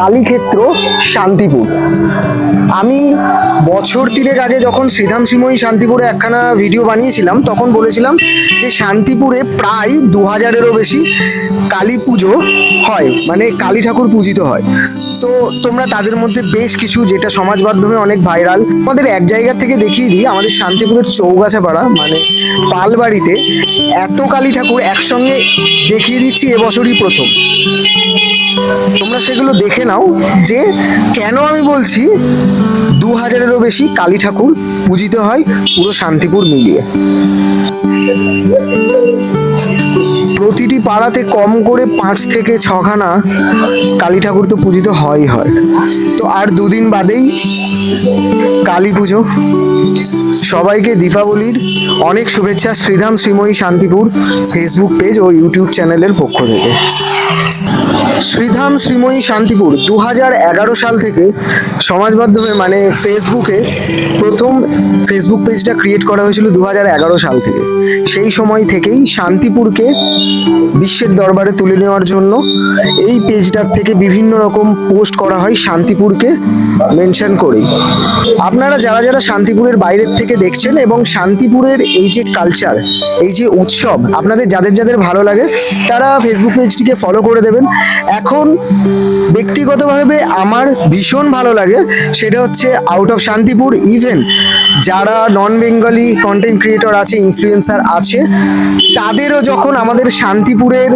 কালীক্ষেত্র শান্তিপুর। আমি বছর তিনেক আগে যখন শ্রীধাম শ্রীময়ী শান্তিপুরে একখানা ভিডিও বানিয়েছিলাম, তখন বলেছিলাম যে শান্তিপুরে প্রায় দু হাজারেরও বেশি কালী পুজো হয় মানে কালী ঠাকুর পূজিত হয়। তো তোমরা তাদের মধ্যে বেশ কিছু যেটা সমাজ মাধ্যমে অনেক ভাইরাল আমাদের এক জায়গা থেকে দেখিয়ে দিই, আমাদের শান্তিপুরের চৌগাছাপাড়া মানে পালবাড়িতে এত কালী ঠাকুর একসঙ্গে দেখিয়ে দিচ্ছি এবছরই প্রথম। তোমরা সেগুলো দেখে নাও যে কেন আমি বলছি দু হাজারেরও বেশি কালী ঠাকুর পূজিত হয় পুরো শান্তিপুর মিলিয়ে। পাড়াতে কম করে পাঁচ থেকে ছখানা কালী ঠাকুর তো পূজিত হয়ই হয়। তো আর দুদিন বাদেই কালী পুজো। সবাইকে দীপাবলির অনেক শুভেচ্ছা। শ্রীধাম শ্রীময়ী শান্তিপুর ফেসবুক পেজ ও ইউটিউব চ্যানেলের পক্ষ থেকে। শ্রীধাম শ্রীময়ী শান্তিপুর দু এগারো সাল থেকে সমাজ মাধ্যমে মানে ফেসবুকে প্রথম ফেসবুক পেজটা ক্রিয়েট করা হয়েছিল দু এগারো সাল থেকে। সেই সময় থেকেই শান্তিপুরকে বিশ্বের দরবারে তুলে নেওয়ার জন্য এই পেজটার থেকে বিভিন্ন রকম পোস্ট করা হয় শান্তিপুরকে মেনশন করেই। আপনারা যারা যারা শান্তিপুরের বাইরের থেকে দেখছেন এবং শান্তিপুরের এই যে কালচার এই যে উৎসব, আপনাদের যাদের যাদের ভালো লাগে, তারা ফেসবুক পেজটিকে ফলো করে দেবেন। এখন ব্যক্তিগতভাবে আমার ভীষণ ভালো লাগে, সেটা হচ্ছে আউট অফ শান্তিপুর ইভেন যারা নন বেঙ্গলি কন্টেন্ট ক্রিয়েটর আছে ইনফ্লুয়েন্সার আছে, তাদেরও যখন আমাদের শান্তিপুরের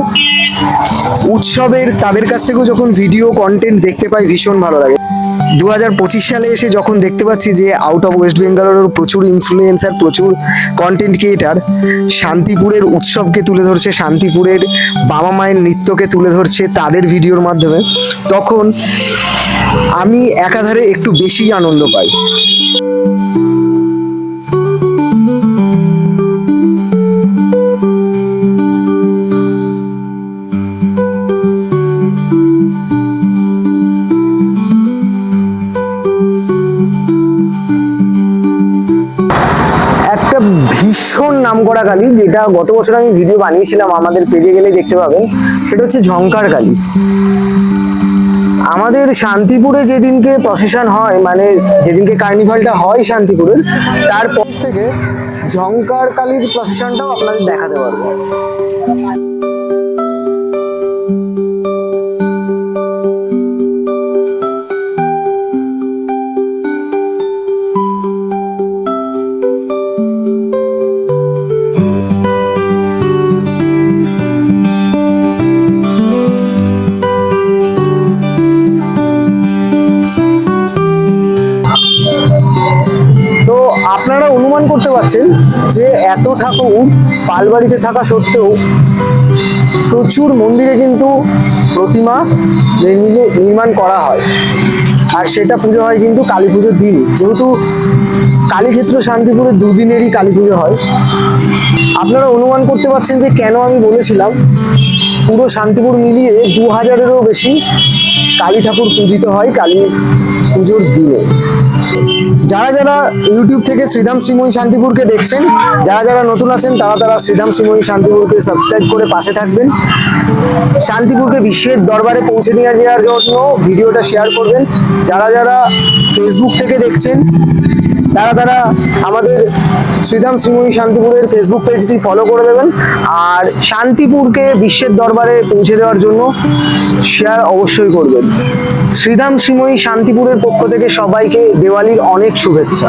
উৎসবের তাদের কাছ থেকেও যখন ভিডিও কন্টেন্ট দেখতে পাই ভীষণ ভালো লাগে। দু হাজার পঁচিশ সালে এসে যখন দেখতে পাচ্ছি যে আউট অফ ওয়েস্ট বেঙ্গলেরও প্রচুর ইনফ্লুয়েন্সার প্রচুর কন্টেন্ট ক্রিয়েটার শান্তিপুরের উৎসবকে তুলে ধরছে, শান্তিপুরের বাবা মায়ের নৃত্যকে তুলে ধরছে তাদের ভিডিওর মাধ্যমে, তখন আমি একাধারে একটু বেশি আনন্দ পাই। ভীষণ নামকরা কালী যেটা গত বছর আমি ভিডিও বানিয়েছিলাম, আমাদের পেজে গেলে দেখতে পাবেন। সেটা হচ্ছে ঝঙ্কার কালী আমাদের শান্তিপুরে যেদিনকে প্রসেশন হয় মানে যেদিনকে কার্নিভালটা হয় শান্তিপুরের তারপর থেকে ঝঙ্কার কালীর প্রসেশনটাও আপনাদের দেখাতে পারব। আপনারা অনুমান করতে পারছেন যে এত ঠাকুর পালবাড়িতে থাকা সত্ত্বেও প্রচুর মন্দিরে কিন্তু প্রতিমা নির্মাণ করা হয়। আর সেটা পুজো হয় কিন্তু কালী পুজোর দিন। যেহেতু কালীক্ষেত্র শান্তিপুরে দুদিনেরই কালী পুজো হয়। আপনারা অনুমান করতে পারছেন যে কেন আমি বলেছিলাম, পুরো শান্তিপুর মিলিয়ে দু হাজারেরও বেশি কালী ঠাকুর পূজিত হয়। কালী পুজোর দিনে। যারা যারা ইউটিউব থেকে শ্রীধাম শ্রীময়ী শান্তিপুরকে দেখছেন, যারা যারা নতুন আছেন, তারা তারা শ্রীধাম শ্রীময়ী শান্তিপুরকে সাবস্ক্রাইব করে পাশে থাকবেন। শান্তিপুরকে বিশ্বের দরবারে পৌঁছে নিয়ে যাওয়ার জন্য ভিডিওটা শেয়ার করবেন। যারা যারা ফেসবুক থেকে দেখছেন তারা তারা আমাদের শ্রীধাম শ্রীময়ী শান্তিপুরের ফেসবুক পেজটি ফলো করে দেবেন। আর শান্তিপুরকে বিশ্বের দরবারে পৌঁছে দেওয়ার জন্য শেয়ার অবশ্যই করবেন। শ্রীধাম শ্রীময়ী শান্তিপুরের পক্ষ থেকে সবাইকে দেওয়ালির অনেক শুভেচ্ছা।